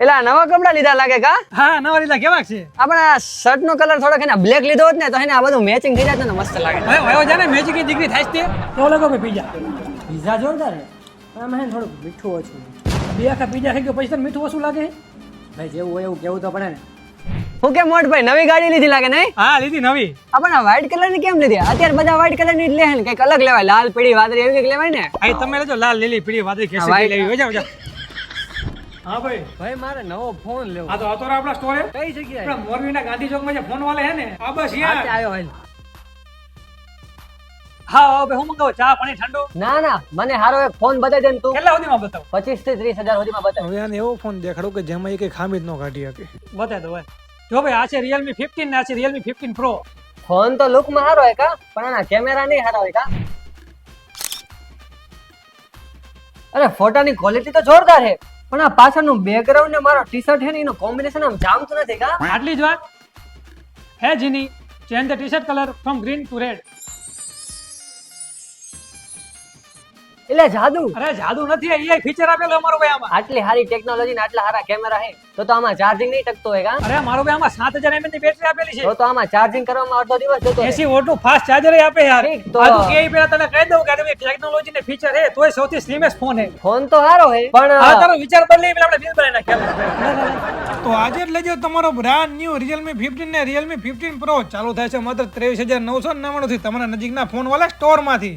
એટલે આ નવા કપડા લીધા લાગે કા? હા નવા લીધા. કેવા છે? આપણે આ શર્ટ નો કલર થોડોક એને બ્લેક લીધો હોત ને તો એને આ બધું મેચિંગ થઈ જાત ને મસ્ત લાગે. હવે હવે જાને મેચિંગની ડિગ્રી થાય છે તો. લાગો કે પીઝા પીઝા જોરદાર છે. પણ આમાં છે થોડું મીઠું ઓછું. બે આખા પીઝા ખાઈ ગયો પછી તને મીઠું ઓછું લાગે? ભાઈ જેવું હોય એવું કેવું તો પડે ને. હું કેમ મોટ ભાઈ નવી ગાડી લીધી લાગે નહીં? હા લીધી નવી. આપણે આ વ્હાઈટ કલરની કેમ લીધી? અત્યારે બધા વ્હાઈટ કલરની જ લે કંઈક અલગ લેવાય. લાલ પીળી વાદળી એવી કંઈક લેવાય ને? તમે લેજો લાલ લીલી પીળી વાદળી હા, કેસરી લેવી. હોય જાવ હા ભાઈ. ભાઈ મારે નવો ફોન લેવો. આ તો આ આપણા સ્ટોરે કઈ જગ્યાએ? આપણા મોરબીના ગાંધી ચોકમાં જે ફોન વાલે હે ને આ બસ યાર. આવ્યો હાલ. હા હા હું મંગાવો? ચા પાણી ઠંડુ? ના ના મને હારો એક ફોન બતાવી દે તું. કેટલા સુધીમાં બતાવો? પચીસથી ત્રીસ સુધીમાં બતાવ. હવે આને એવો ફોન દેખાડો કે જેમાં એ ખામી જ ન કાઢી શકે. બતાવી દો ભાઈ. જો ભાઈ આ છે ના છે રિયલમી ફિફ્ટીન પ્રો ફોન તો લુકમાં સારો હોય કા પણ આના કેમેરા નહીં સારા હોય કા? અરે ફોટાની ક્વોલિટી તો જોરદાર છે. પણ આ પાછળનું બેકગ્રાઉન્ડ ને મારો ટી શર્ટ હે ને એનું કોમ્બિનેશન આમ જામતું નથી કા? આટલી જ વાત? Hey genie change the T shirt colour from green to red એટલે જાદુ. અરે જાદુ નથી અહીંયા ફીચર આપેલો અમારો ભાઈ આમાં. આટલી સારી ટેકનોલોજી ને આટલા સારા કેમેરા હે તો તો આમાં ચાર્જિંગ નહીં ટકતો હોય કા? અરે મારો ભાઈ આમાં સાત હજારની બેટરી આપેલી છે. તો તો આમાં ચાર્જિંગ કરવામાં અડધો દિવસ જતો રહે. એસી વોટનું ફાસ્ટ ચાર્જર આપે યાર. તો- આ કે પેલા તને કહી દઉં કે તમે ટેકનોલોજી ને ફીચર હે તોય સૌથી સ્લીમેસ્ટ ફોન હે. ફોન તો સારો છે આ તારો વિચાર બદલી પેલા આપણે બિલ બનાવી નાખ્યા તો આજે જ લેજો તમારો બ્રાન્ડ ન્યુ Realme 15 ને Realme ફિફ્ટીન પ્રો ચાલુ થાય છે માત્ર ત્રેવીસ હજાર નવસો નવ્વાણું થી તમારા નજીકના ફોન વાળા સ્ટોરમાંથી.